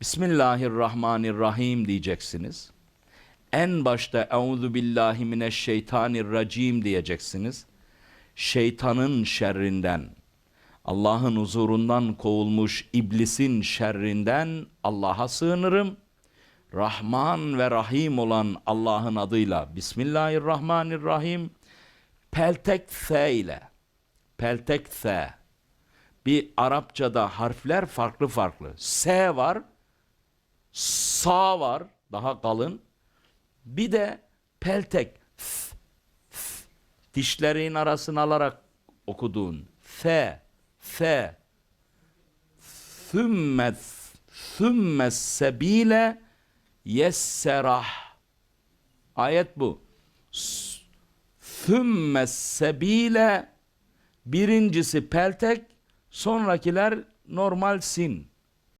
Bismillahirrahmanirrahim diyeceksiniz. En başta Euzu billahi mineşşeytanirracim diyeceksiniz. Şeytanın şerrinden, Allah'ın huzurundan kovulmuş iblisin şerrinden Allah'a sığınırım. Rahman ve Rahim olan Allah'ın adıyla Bismillahirrahmanirrahim. Peltek F ile. Peltek F. Bir Arapçada harfler farklı farklı. S var. Sa var. Daha kalın. Bir de peltek. F, f, dişlerin arasını alarak okuduğun. F. F. Thümme thümme sebile yesserah. Ayet bu. Thümme sebile birincisi peltek, sonrakiler normal sin.